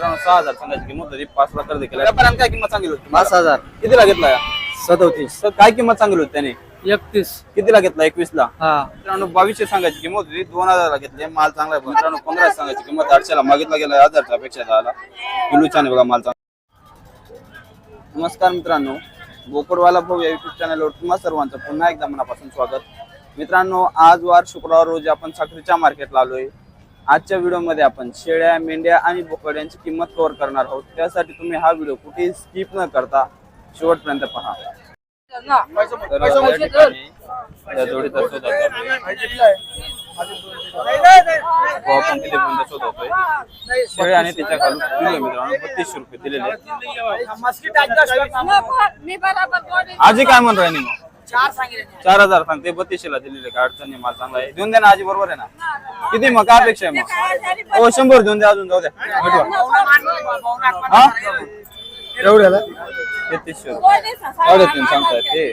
मित्रांनो सहा हजार सांगायची किंमत होती. पाच ला खरेदी केला व्यापाऱ्याने काय किंमत सांगितली होती पाच हजार. कितीला घेतला? सदोतीस. तर काय किंमत सांगितली होती त्याने? एकतीस. कितीला घेतला? एकवीस ला हा. मित्रांनो बावीसशे सांगायची किंमत होती. दोन हजारला घेतली. माल चांगला आहे. मित्रांनो पंधरा सांगायची किंमत. आठशेला मागितला गेला. हजारच्या अपेक्षा झाला. किलो छान आहे बघा माल चांगला. नमस्कार मित्रांनो. बोकडवाला भाऊ या युट्यूब चॅनलवर तुम्हा सर्वांचं पुन्हा एकदा मनापासून स्वागत. मित्रांनो आज वार शुक्रवार रोजी आपण साखरेच्या मार्केटला आलोय. आजच्या व्हिडिओमध्ये आपण शेळ्या मेंढ्या आणि बोकड यांची किंमत कव्हर करणार आहोत. त्यासाठी तुम्ही हा व्हिडिओ कुठेही स्किप न करता शेवटपर्यंत पहा. तर या ठिकाणी त्या जोडीचा शोध आता तो आपण कितीपर्यंत शोधतोय शेळी आणि खालून मित्रांनो बत्तीसशे रुपये दिलेले आजी काय म्हणतोय मग? चार हजार सांगते बत्तीसशे ला दिलेले काय अडचण माल चांगला आहे. देऊन द्या ना आजी बरोबर आहे ना? किती मग काय अपेक्षा आहे मग? हो शंभर देऊन द्या अजून जाऊ द्या. भेटवा. हा? एवढ्याला तेहतीसशे रुपये. साडेतीन सांगतायत ते.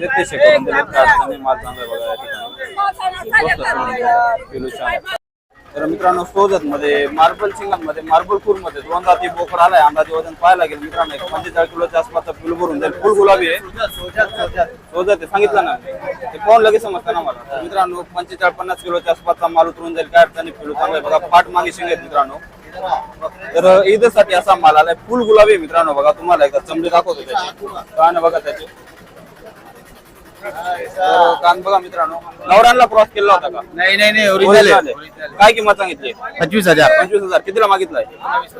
तेहतीसशे करून दिले काय अडचण नाही माल चांगला आहे बघा. या ठिकाणी स्वस्त सोडून दिलं. किलो छान आहे. तर मित्रांनो सोजत मध्ये मार्बल सिंगलमध्ये मार्बल पूरमध्ये दोनदा ती बोकड आलाय. अंदाजे वजन पाहायला गेलं मित्रांनो एक पंचेचाळीस किलोच्या आसपासचा फुल भरून जाईल. फुल गुलाबी आहे. सोजत आहे. सांगितलं ना? ते पाहून लगेच समजतं ना मला. तर मित्रांनो पंचेचाळीस पन्नास किलोच्या आसपासचा माल उतरून जाईल. काय अडचणी फुल चांगला बघा पाठ मागे शिंग आहेत मित्रांनो. तर ईदसाठी असा माल आलाय. फुल गुलाबी आहे मित्रांनो. बघा तुम्हाला एकदा चमडी दाखवतो त्याची. बघा त्याचे. तर कान बघा मित्रांनो. नवऱ्यांना क्रॉस केला होता का? नाही नाही नाही ओरिजिनल आहे. काय किंमत सांगितली? पंचवीस हजार. पंचवीस हजार. कितीला मागितलाय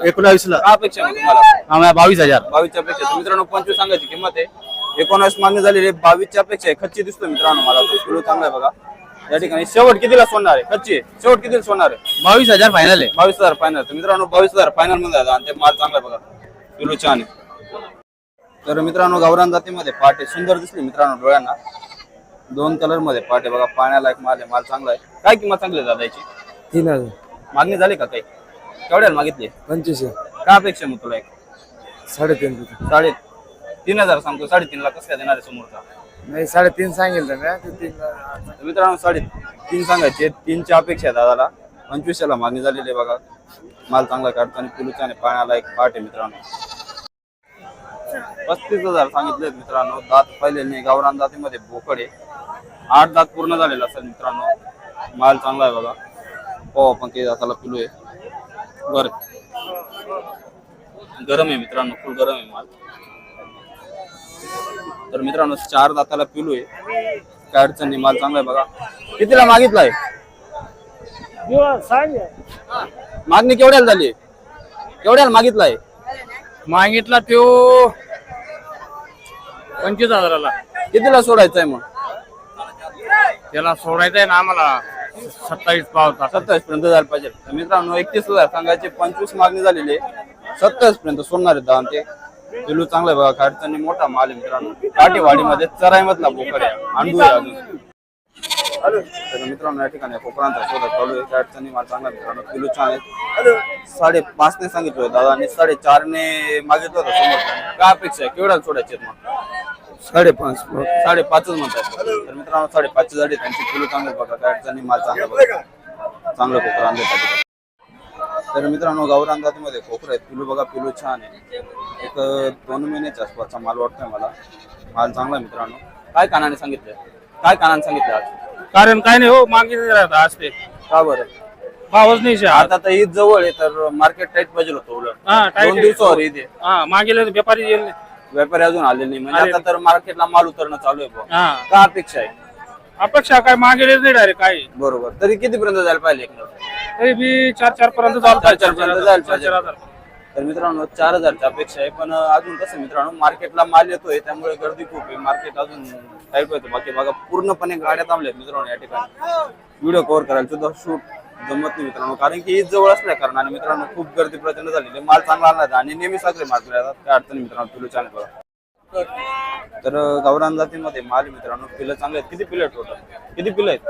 एकोणावीस ला काय अपेक्षा आहे तुम्हाला? आम्हाला बावीस हजार. बावीसच्या अपेक्षा तर मित्रांनो पंचवीस सांगायची किंमत आहे. एकोणावीस मागणी झालेली आहे बावीसच्या अपेक्षा आहे. खच्ची दिसतो मित्रांनो मला तो. किलो चांगला आहे बघा. या ठिकाणी शेवट कितीला सोडणार आहे? खच्ची आहे. शेवट कितीला सोडणार आहे? बावीस हजार फायनल आहे. बावीस हजार फायनल तर मित्रांनो बावीस हजार फायनलमध्ये आहे. आणि ते माल चांगला आहे बघा. किलो छान आहे. तर मित्रांनो गावरान जातीमध्ये पाटे सुंदर दिसली मित्रांनो डोळ्यांना. दोन कलरमध्ये पाटे बघा पाण्यालायक माल आहे माल चांगला आहे. काय किंमत चांगली आहे दादा याची? तीन हजार. मागणी झाली का काही? केवढ्याला मागितली? पंचवीस काय अपेक्षा मग तुला एक? साडेतीन साडे तीन हजार सांगतो साडेतीन ला कसं काय देणार आहे समोरचा? नाही साडेतीन ते तीन तर मित्रांनो साडे तीन सांगायचे तीनच्या अपेक्षा आहे दादाला. पंचवीसला मागणी झालेली आहे बघा. माल चांगला काढतो आणि पिलूचा आणि पाण्याला एक पाठ आहे मित्रांनो. पस्तीस हजार सांगितले मित्रांनो. दात पहिले नाही गावरान जातीमध्ये बोकड आहे. आठ दात पूर्ण झालेला असेल मित्रांनो. माल चांगला आहे बघा. हो आपण ते दाताला पिलू आहे बर. गरम आहे मित्रांनो फुल गरम आहे माल. तर मित्रांनो चार दाताला पिलू आहे काय अडचण नाही माल चांगला आहे बघा. कितीला मागितलाय? मागणी केवढ्याला झाली? केवढ्याला मागितलाय? मागितला तो पंचवीस हजाराला. कितीला सोडायचं आहे मग? त्याला सोडायचं आहे ना आम्हाला सत्तावीस पावता सत्तावीस पर्यंत जायला पाहिजे. तर मित्रांनो एकतीस हजार सांगायचे पंचवीस मागणी झालेली आहे. सत्तावीस पर्यंत सोडणार आहेत दान ते पिलू चांगला आहे बघा नाही मोठा माल आहे मित्रांनो. काठीवाडीमध्ये चराईमधला बोकड आहे. अंडू आहे अजून. तर मित्रांनो या ठिकाणी कोकणांचा शोध चालू आहे. अडचणी माल चांगला मित्रांनो. किलो छान आहे. साडे पाच ने सांगितलं दादा आणि साडेचार ने मागितलं होतं समोर. काय अपेक्षा आहे? केवढ्याला सोडायचे आहेत मग? साडेपाच. साडेपाचच म्हणतात. तर मित्रांनो साडेपाचची झाली त्यांची किलो चांगले बघा. काय अडचणी माल चांगला बघा. चांगलं कोकरा आणण्यासाठी तर मित्रांनो गावरान जातीमध्ये कोकरं आहेत. पिलू बघा पिलू छान आहे एक दोन महिन्याच्या आसपासचा माल वाटतोय मला. माल चांगला आहे मित्रांनो. काय कानाने सांगितलं काय कानाने सांगितलं आज? कारण काय नाही हो मागे नाही राहत आज ते. का बरं? भावच नाही शे. आता तर ईद जवळ आहे तर मार्केट टाईट पाहिजे होतं उलट. हा, tight दोन आहे. दिवसावर ईद आहे. हा मागे व्यापारी येईल. नाही. व्यापारी अजून आले नाही. म्हणजे आता तर मार्केटला माल उतरणं चालू आहे बुवा. हा. का अपेक्षा आहे? अपेक्षा काय? मागे नाही डायरेक्ट काय बरोबर. तरी किती पर्यंत जायला पाहिजे एक नग? तरी बी चार चार पर्यंत चार चार पर्यंत जायला पाहिजे. तर मित्रांनो चार हजारच्या अपेक्षा आहे. पण अजून कसं मित्रांनो मार्केटला माल येतोय त्यामुळे गर्दी खूप आहे. मार्केट अजून टाईट होतं. बाकी बघा पूर्णपणे गाड्या थांबल्यात मित्रांनो या ठिकाणी. व्हिडिओ कव्हर करायला सुद्धा शूट जमत नाही मित्रांनो. कारण की ईद जवळ असल्या कारणाने मित्रांनो खूप गर्दी प्रचंड झालेली आहे. माल चांगला आला आणि नेहमी साखरे मार्केट येतात काय अडचण नाही मित्रांनो पिलो बघा तर गावरान जातीमध्ये माल आहे मित्रांनो. पिलं चांगले आहेत. किती पिलं टोटल किती पिलं आहेत?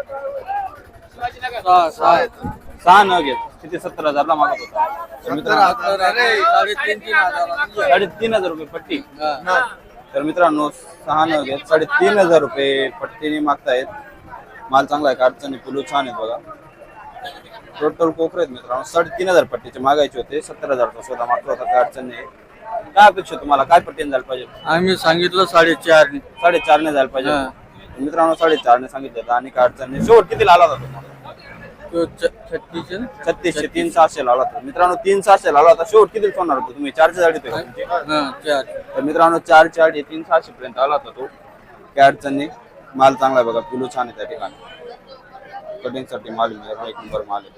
सहा नग आहेत किती? सत्तर हजारला मागत होता. तर मित्रांनो साडेतीन हजार रुपये पट्टी. तर मित्रांनो सहा नग आहेत साडेतीन हजार रुपये पट्टीने मागतायत. माल चांगला आहे का? अडचणी पिलू छान आहेत बघा. टोटल कोकरे आहेत मित्रांनो. साडेतीन हजार पट्टीचे मागायचे होते. सत्तर हजारचा स्वतः मागतो होता काय अडचण नाही. काय अपेक्षा तुम्हाला? काय पट्टीने जायला पाहिजे? आम्ही सांगितलं साडेचार साडेचारने जायला पाहिजे. मित्रांनो साडेचारने सांगितलं होतं आणि काय अडचण नाही. शेवट किती आला होता तुम्हाला? तो छत्तीस छत्तीसशे तीन सहाशे लावला होता. मित्रांनो तीन सहाशे लावला होता. शेवट किती सोडणार होतो तुम्ही? चारशे साडी तर मित्रांनो चार चार तीन सहाशे पर्यंत आला होता तो. काय अडचण नाही. माल चांगला बघा. पिलू छान आहे त्या ठिकाणी. कटिंगसाठी माल आहे मित्रांनो एक नंबर माल आहे.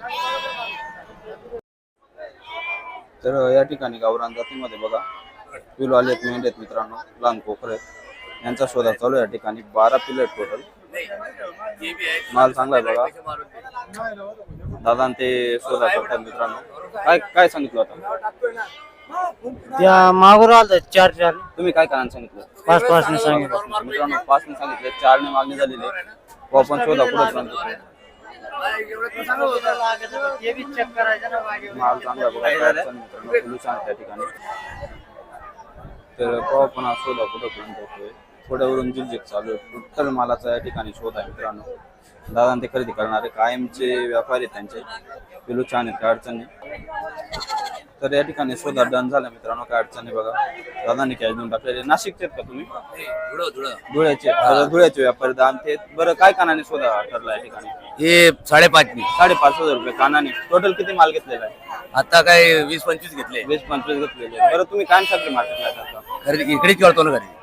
तर या ठिकाणी गावरान जातीमध्ये बघा. पिलू आले आहेत मेंढे आहेत मित्रांनो. लहान कोकर आहेत. यांचा शोधा चालू आहे या ठिकाणी. बारा पिलं आहेत टोटल माल चांगला आहे बघा. दादा ते शोधा करतात मित्रांनो. काय काय सांगितलं होतं त्या मागून आलता चार चार. तुम्ही काय कारण सांगितलं? पाच पाच ने सांगितलं. मित्रांनो पाच ने सांगितले. चार ने मागणी झालेली आहे. आपण शोधा पुढे माल चांगला बघा मित्रांनो त्या ठिकाणी. तर पाव पण हा पर्यंत होतोय थोड्यावरून जिल्जिक चालू आहे टोटल मालाचा या ठिकाणी शोध आहे मित्रांनो. दादा ते खरेदी करणारे कायमचे व्यापारी आहेत त्यांचे. पिलू छान आहेत काय अडचण नाही. तर या ठिकाणी शोधा डन झाला मित्रांनो काय अडचण नाही बघा. दादाने कॅश देऊन टाकलेले. नाशिकचे का तुम्ही? धुळ्याचे धुळ्याचे व्यापारी दान ते बरं काय कानाने शोधा ठरला या ठिकाणी? हे साडेपाच साडेपाच हजार रुपये कानाने. टोटल किती माल घेतलेला आहे? आता काय वीस पंचवीस घेतले. वीस पंचवीस घेतलेले. बरं तुम्ही कायम साखरी मार्केटला घरी इकडेच करतो ना घरी.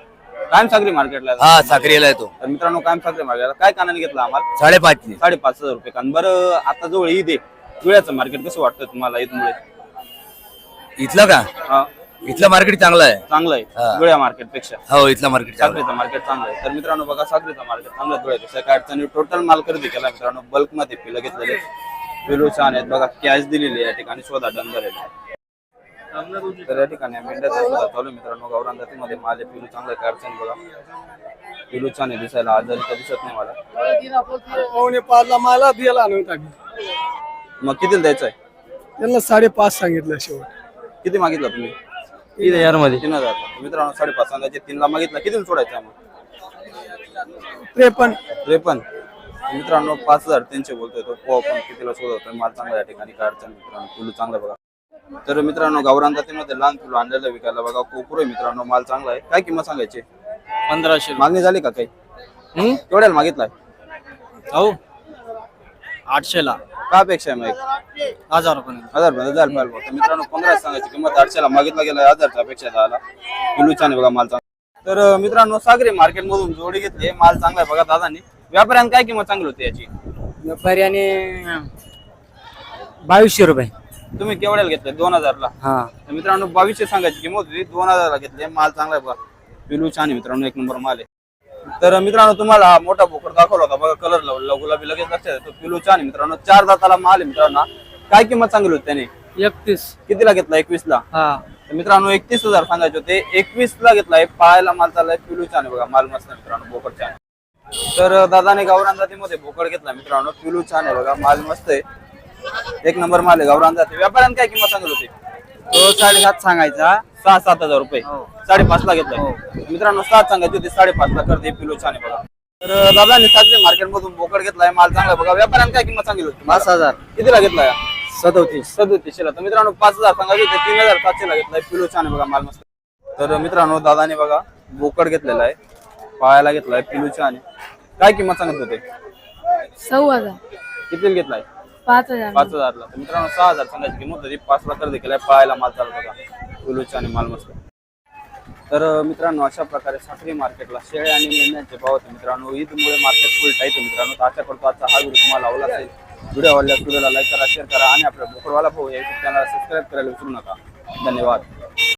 कायम साखरी मार्केटला हा? साखरेला येतो. तर मित्रांनो कायम साखरी मार्केटला काय कानाने घेतला आम्हाला? साडेपाच साडेपाच हजार रुपये कान. बरं आता जवळ ईद आहे. धुळ्याचं मार्केट कसं वाटतं तुम्हाला ईदमुळे? इथलं का? हा. इथलं मार्केट चांगलं आहे. चांगलं आहे. धुळ्या मार्केटपेक्षा हो इथलं मार्केट साखरेचं मार्केट चांगलं आहे. तर मित्रांनो बघा साखरेचं मार्केट चांगलं धुळ्यापेक्षा काय अडचणी टोटल माल खरेदी केला मित्रांनो. बल्कमध्ये पिलं घेतलेले पिलो छान आहेत. बघा कॅश दिलेली या ठिकाणी शोधा डन झालेला आहे. तर या ठिकाणी मेंढ्याचा शोधा चालू आहे मित्रांनो गावरान जातीमध्ये माझे पिलू चांगलं आहे, काय अडचण बघा पिलू छान आहे दिसायला आजारी तर दिसत नाही मला. पावणे पाचला मला दिला नव्हता मग किती द्यायचं आहे त्यांना साडेपाच सांगितलं शेवट. किती मागितलं तुम्ही? तीन हजारमध्ये. तीन हजार. मित्रांनो साडेपाच सांगायचे तीनला मागितलं किती सोडायचं मग त्रेपन्न. त्रेपन्न. मित्रांनो पाच हजार त्यांचे बोलतोय तो. पो पण कितीला शोधतोय माल चांगला या ठिकाणी काय अडचण नाही मित्रांनो. फुलं चांगलं बघा. तर मित्रांनो गावरान जातीमध्ये लहान फुलं आणलेलं विकायला. बघा कोकरू आहे मित्रांनो माल चांगला आहे. काय किंमत सांगायची? पंधराशे मागणी झाली का काही? केवढ्याला मागितलाय? हो आठशे ला का अपेक्षा आहे मग? हजार पर्यंत हजार होतं. मित्रांनो पंधरा सांगायची किंमत आठशेला मागितला गेला हजारच्या अपेक्षा झाला. पिलू छान आहे बघा माल चांगला. तर मित्रांनो सागरी मार्केट मधून जोडी घेतली माल चांगला आहे बघा दादानी. व्यापाऱ्यांना काय किंमत चांगली होती याची? व्यापाऱ्याने बावीसशे रुपये. तुम्ही केवढ्याला घेतले? दोन हजारला? हा. तर मित्रांनो बावीसशे सांगायची किंमत होती दोन हजारला घेतले. माल चांगला आहे बघा. पिलू छान आहे मित्रांनो एक नंबर माल आहे. तर मित्रांनो तुम्हाला हा मोठा बोकड दाखवला होता. बघा कलर लावला गुलाबी लगेच लक्षात येतो. पिलू छान आहे मित्रांनो. चार दाताला माल आहे मित्रांनो. काय किंमत चांगली होती त्याने? एकतीस. कितीला घेतला? एकवीस ला हा. तर मित्रांनो एकतीस हजार सांगायचे होते. एकवीस ला घेतलाय पायाला माल चाललाय. पिलू छान आहे बघा. माल मस्त आहे मित्रांनो बोकड छान आहे. तर दादाने गावरान जातीमध्ये बोकड घेतला मित्रांनो. पिलू छान आहे बघा. माल मस्त आहे. एक नंबर माल आहे. गावरान जाती व्यापाऱ्यांना काय किंमत सांगत होती? तो साडेसात सांगायचा सहा सात हजार रुपये. साडेपाच ला घेतलाय मित्रांनो सात सांगायचे होते साडेपाच ला करते पिलू छान आहे बघा. तर दादाने सातशे मार्केट मधून बोकड घेतलाय माल चांगला बघा. व्यापाऱ्यांना काय किंमत सांगितली होती? पाच हजार. कितीला घेतलाय? सदोतीस. सदोतीसशे ला तर मित्रांनो पाच हजार सांगायचे होते तीन हजार सातशे ला घेतलाय पिलो छान आहे बघा माल मस्त. तर मित्रांनो दादाने बघा बोकड घेतलेला आहे. पायाला घेतलाय पिलू छान काय किंमत सांगत होते? सव्वा हजार. कितीला घेतलाय? पाच हजार. पाच हजारला. तर मित्रांनो सहा हजार सांगायची किंमत होती. पाच ला खरेदी केलाय पाहायला माल चालत बघा पिलू आणि माल मस्त तर मित्रांनो अशा प्रकारे साखरी मार्केटला शेळ्या आणि मेंढ्यांचे भाव होते. मित्रांनो ईदमुळे मार्केट फुल टाईट आहे मित्रांनो. तर आशा करतो आजचा हा व्हिडिओ तुम्हाला आवडला असेल. व्हिडिओ आवडल्यास व्हिडिओला लाईक करा शेअर करा आणि आपल्या बोकडवाला भाऊ या युट्यूब चॅनलला सबस्क्राईब करायला विसरू नका. धन्यवाद.